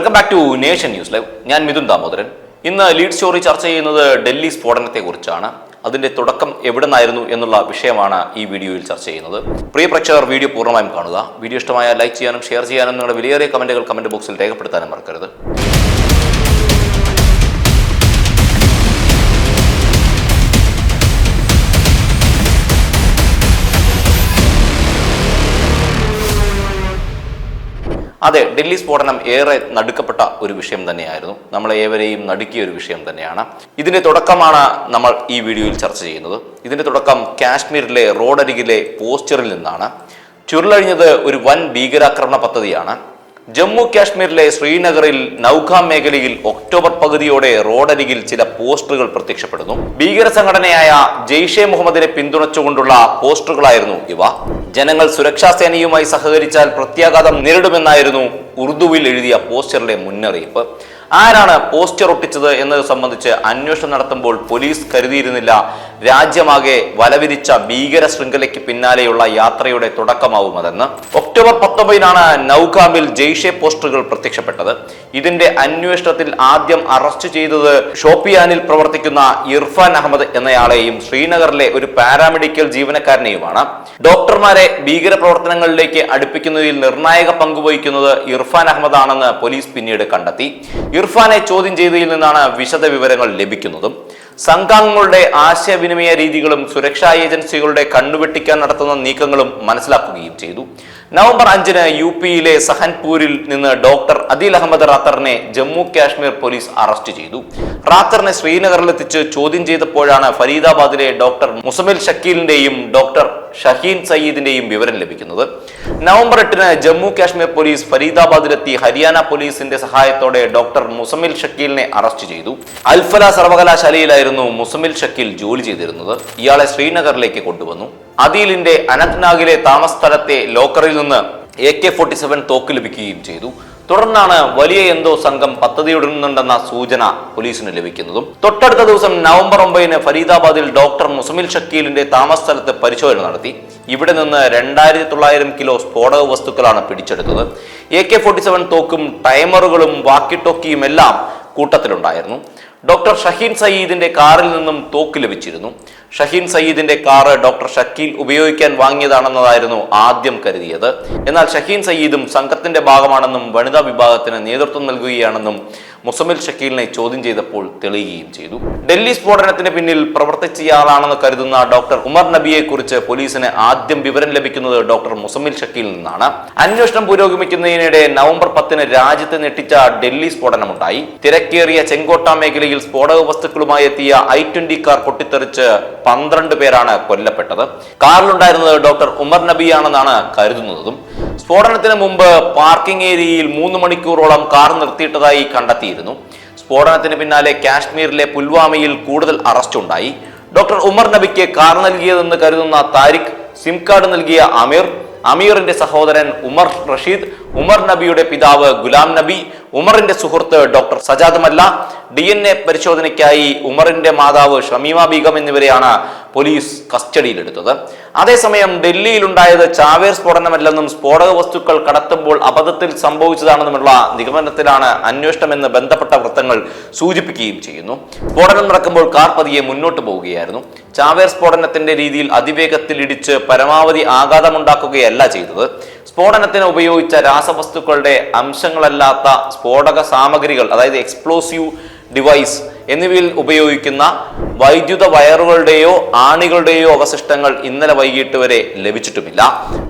Welcome back to Nation News Live ഞാൻ മിഥുൻ ദാമോദരൻ. ഇന്ന് lead story ചർച്ച ചെയ്യുന്നത് ഡൽഹി സ്ഫോടനത്തെക്കുറിച്ചാണ്. അതിന്റെ തുടക്കം എവിടെ നിന്നായിരുന്നു എന്നുള്ള വിഷയമാണ് ഈ വീഡിയോയിൽ ചർച്ച ചെയ്യുന്നത്. പ്രിയ പ്രേക്ഷകർ വീഡിയോ പൂർണമായും കാണുക. വീഡിയോ ഇഷ്ടമായ ലൈക്ക് ചെയ്യാനും ഷെയർ ചെയ്യാനും നിങ്ങളുടെ വിലയേറിയ കമന്റുകൾ കമന്റ് ബോക്സിൽ രേഖപ്പെടുത്താനും മറക്കരുത്. അതെ ഡൽഹി സ്ഫോടനം ഏറെ നടുക്കപ്പെട്ട ഒരു വിഷയം തന്നെയായിരുന്നു. നമ്മളെ ഏവരെയും നടുക്കിയ ഒരു വിഷയം തന്നെയാണ്. ഇതിന്റെ തുടക്കമാണ് നമ്മൾ ഈ വീഡിയോയിൽ ചർച്ച ചെയ്യുന്നത്. ഇതിന്റെ തുടക്കം കാശ്മീരിലെ റോഡരികിലെ പോസ്റ്ററിൽ നിന്നാണ്. ചുരുളഴിഞ്ഞത് ഒരു വൻ ഭീകരാക്രമണ പദ്ധതിയാണ്. ജമ്മു കാശ്മീരിലെ ശ്രീനഗറിൽ നൌഖാം മേഖലയിൽ ഒക്ടോബർ പകുതിയോടെ റോഡരികിൽ ചില പോസ്റ്ററുകൾ പ്രത്യക്ഷപ്പെടുന്നു. ഭീകര സംഘടനയായ ജെയ്ഷെ മുഹമ്മദിനെ പിന്തുണച്ചുകൊണ്ടുള്ള പോസ്റ്ററുകളായിരുന്നു ഇവ. ജനങ്ങൾ സുരക്ഷാ സേനയുമായി സഹകരിച്ചാൽ പ്രത്യാഘാതം നേരിടുമെന്നായിരുന്നു ഉറുദുവിൽ എഴുതിയ പോസ്റ്ററിലെ മുന്നറിയിപ്പ്. ആരാണ് പോസ്റ്റർ ഒട്ടിച്ചത് എന്നത് സംബന്ധിച്ച് അന്വേഷണം നടത്തുമ്പോൾ പോലീസ് കരുതിയിരുന്നില്ല. രാജ്യമാകെ വലവിരിച്ച ഭീകര ശൃംഖലയ്ക്ക് പിന്നാലെയുള്ള യാത്രയുടെ തുടക്കമാവും തുടക്കമാവുമതെന്ന് ഒക്ടോബർ പത്തൊമ്പതിനാണ് നൌകാമിൽ ജെയ്ഷെ പോസ്റ്ററുകൾ പ്രത്യക്ഷപ്പെട്ടത്. ഇതിന്റെ അന്വേഷണത്തിൽ ആദ്യം അറസ്റ്റ് ചെയ്തത് ഷോപ്പിയാനിൽ പ്രവർത്തിക്കുന്ന ഇർഫാൻ അഹമ്മദ് എന്നയാളെയും ശ്രീനഗറിലെ ഒരു പാരാമെഡിക്കൽ ജീവനക്കാരനെയുമാണ്. ഡോക്ടർമാരെ ഭീകര പ്രവർത്തനങ്ങളിലേക്ക് അടുപ്പിക്കുന്നതിൽ നിർണായക പങ്കുവഹിക്കുന്നത് ഇർഫാൻ അഹമ്മദ് ആണെന്ന് പോലീസ് പിന്നീട് കണ്ടെത്തി. ഇർഫാനെ ചോദ്യം ചെയ്തതിൽ നിന്നാണ് വിശദ വിവരങ്ങൾ ലഭിക്കുന്നതും. സംഘാംഗങ്ങളുടെ ആശയവിനിമയ രീതികളും സുരക്ഷാ ഏജൻസികളുടെ കണ്ണുവെട്ടിക്കാൻ നടത്തുന്ന നീക്കങ്ങളും മനസ്സിലാക്കുകയും ചെയ്തു. നവംബർ അഞ്ചിന് യു പിയിലെ സഹൻപൂരിൽ നിന്ന് ഡോക്ടർ അദിൽ അഹമ്മദ് റാത്തറിനെ ജമ്മു കാശ്മീർ പോലീസ് അറസ്റ്റ് ചെയ്തു. റാത്തറിനെ ശ്രീനഗറിലെത്തിച്ച് ചോദ്യം ചെയ്തപ്പോഴാണ് ഫരീദാബാദിലെ ഡോക്ടർ മുസമിൽ ഷക്കീലിന്റെയും ഡോക്ടർ ഷഹീൻ സയ്യിദിന്റെയും വിവരം ലഭിക്കുന്നത്. നവംബർ എട്ടിന് ജമ്മു കാശ്മീർ പോലീസ് ഫരീദാബാദിലെത്തി ഹരിയാന പോലീസിന്റെ സഹായത്തോടെ ഡോക്ടർ മുസമിൽ ഷക്കീലിനെ അറസ്റ്റ് ചെയ്തു. അൽഫല സർവകലാശാലയിലായിരുന്നു മുസമിൽ ഷക്കീൽ ജോലി ചെയ്തിരുന്നത്. ഇയാളെ ശ്രീനഗറിലേക്ക് കൊണ്ടുവന്നു. അദീലിന്റെ അനന്ത്നാഗിലെ താമസ സ്ഥലത്തെ ലോക്കറിൽ നിന്ന് എ കെ ഫോർട്ടി സെവൻ തോക്ക് ലഭിക്കുകയും ചെയ്തു. തുടർന്നാണ് വലിയ എന്തോ സംഘം പദ്ധതിയിടുന്നുണ്ടെന്ന സൂചന പോലീസിന് ലഭിക്കുന്നതും. തൊട്ടടുത്ത ദിവസം നവംബർ ഒമ്പതിന് ഫരീദാബാദിൽ ഡോക്ടർ മുസമിൽ ഷക്കീലിന്റെ താമസ പരിശോധന നടത്തി. ഇവിടെ നിന്ന് രണ്ടായിരത്തി തൊള്ളായിരം കിലോ സ്ഫോടക വസ്തുക്കളാണ് പിടിച്ചെടുത്തത്. എ കെ ഫോർട്ടി സെവൻ തോക്കും ടൈമറുകളും വാക്കി ടോക്കിയും എല്ലാം കൂട്ടത്തിലുണ്ടായിരുന്നു. ഡോക്ടർ ഷഹീൻ സയ്യിദിന്റെ കാറിൽ നിന്നും തോക്ക് ലഭിച്ചിരുന്നു. ഷഹീൻ സയ്യിദിന്റെ കാറ് ഡോക്ടർ ഷക്കീൽ ഉപയോഗിക്കാൻ വാങ്ങിയതാണെന്നതായിരുന്നു ആദ്യം കരുതിയത്. എന്നാൽ ഷഹീൻ സയ്യിദും സംഘത്തിന്റെ ഭാഗമാണെന്നും വനിതാ വിഭാഗത്തിന് നേതൃത്വം നൽകുകയാണെന്നും മുസമിൽ ഷക്കീലിനെ ചോദ്യം ചെയ്തപ്പോൾ തെളിയുകയും ചെയ്തു. ഡൽഹി സ്ഫോടനത്തിന് പിന്നിൽ പ്രവർത്തിച്ചയാളാണെന്ന് കരുതുന്ന ഡോക്ടർ ഉമർ നബിയെ കുറിച്ച് പോലീസിന് ആദ്യം വിവരം ലഭിക്കുന്നത് ഡോക്ടർ മുസമിൽ ഷക്കീലിൽ നിന്നാണ്. അന്വേഷണം പുരോഗമിക്കുന്നതിനിടെ നവംബർ പത്തിന് രാജ്യത്തെ ഞെട്ടിച്ച ഡൽഹി സ്ഫോടനമുണ്ടായി. തിരക്കേറിയ ചെങ്കോട്ട മേഖലയിൽ സ്ഫോടക വസ്തുക്കളുമായി എത്തിയ ഐ ട്വന്റി കാർ പൊട്ടിത്തെറിച്ച് പന്ത്രണ്ട് പേരാണ് കൊല്ലപ്പെട്ടത്. കാറിലുണ്ടായിരുന്നത് ഡോക്ടർ ഉമർ നബിയാണെന്നാണ് കരുതുന്നതും. സ്ഫോടനത്തിന് മുമ്പ് പാർക്കിംഗ് ഏരിയയിൽ മൂന്ന് മണിക്കൂറോളം കാർ നിർത്തിയിട്ടതായി കണ്ടെത്തിയിരുന്നു. സ്ഫോടനത്തിന് പിന്നാലെ കാശ്മീരിലെ പുൽവാമയിൽ കൂടുതൽ അറസ്റ്റ് ഉണ്ടായി. ഡോക്ടർ ഉമർ നബിക്ക് കാർ നൽകിയതെന്ന് കരുതുന്ന താരിഖ് സിം കാർഡ് നൽകിയ അമീർ അമീറിന്റെ സഹോദരൻ ഉമർ റഷീദ് ഉമർ നബിയുടെ പിതാവ് ഗുലാം നബി ഉമറിന്റെ സുഹൃത്ത് ഡോക്ടർ സജാദ് മല്ല ഡി എൻ എ പരിശോധനയ്ക്കായി ഉമറിന്റെ മാതാവ് ഷമീമ ബീഗം എന്നിവരെയാണ് പോലീസ് കസ്റ്റഡിയിലെടുത്തത്. അതേസമയം ഡൽഹിയിലുണ്ടായത് ചാവേർ സ്ഫോടനമല്ലെന്നും സ്ഫോടക വസ്തുക്കൾ കടത്തുമ്പോൾ അബദ്ധത്തിൽ സംഭവിച്ചതാണെന്നുമുള്ള നിഗമനത്തിലാണ് അന്വേഷണമെന്ന് ബന്ധപ്പെട്ട വൃത്തങ്ങൾ സൂചിപ്പിക്കുകയും ചെയ്യുന്നു. സ്ഫോടനം നടക്കുമ്പോൾ കാർ പതിയെ മുന്നോട്ട് പോവുകയായിരുന്നു. ചാവേർ സ്ഫോടനത്തിന്റെ രീതിയിൽ അതിവേഗത്തിൽ ഇടിച്ച് പരമാവധി ആഘാതമുണ്ടാക്കുകയല്ല ചെയ്തത്. സ്ഫോടനത്തിന് ഉപയോഗിച്ച രാസവസ്തുക്കളുടെ അംശങ്ങളല്ലാത്ത സ്ഫോടക സാമഗ്രികൾ അതായത് എക്സ്പ്ലോസീവ് ഡിവൈസ് എന്നിവയിൽ ഉപയോഗിക്കുന്ന വൈദ്യുത വയറുകളുടെയോ ആണികളുടെയോ അവശിഷ്ടങ്ങൾ ഇന്നലെ വൈകിട്ട് വരെ ലഭിച്ചിട്ടുമില്ല.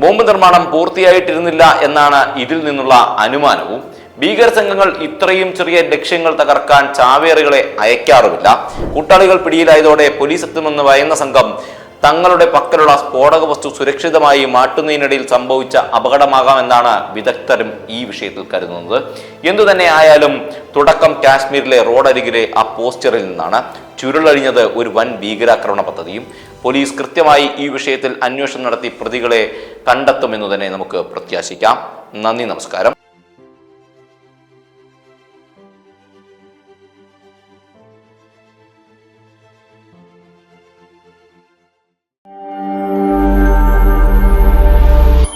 ബോംബ് നിർമ്മാണം പൂർത്തിയായിട്ടിരുന്നില്ല എന്നാണ് ഇതിൽ നിന്നുള്ള അനുമാനവും. ഭീകര സംഘങ്ങൾ ഇത്രയും ചെറിയ ലക്ഷ്യങ്ങൾ തകർക്കാൻ ചാവേറുകളെ അയക്കാറുമില്ല. കൂട്ടാളികൾ പിടിയിലായതോടെ പോലീസ് എത്തുമെന്ന് ഭയന്ന സംഘം തങ്ങളുടെ പക്കലുള്ള സ്ഫോടക വസ്തു സുരക്ഷിതമായി മാറ്റുന്നതിനിടയിൽ സംഭവിച്ച അപകടമാകാമെന്നാണ് വിദഗ്ധരും ഈ വിഷയത്തിൽ കരുതുന്നത്. എന്തു തന്നെ ആയാലും തുടക്കം കാശ്മീരിലെ റോഡരികിലെ ആ പോസ്റ്ററിൽ നിന്നാണ്. ചുരുളഴിഞ്ഞത് ഒരു വൻ ഭീകരാക്രമണ പദ്ധതിയും. പോലീസ് കൃത്യമായി ഈ വിഷയത്തിൽ അന്വേഷണം നടത്തി പ്രതികളെ കണ്ടെത്തുമെന്ന് തന്നെ നമുക്ക് പ്രത്യാശിക്കാം. നന്ദി നമസ്കാരം.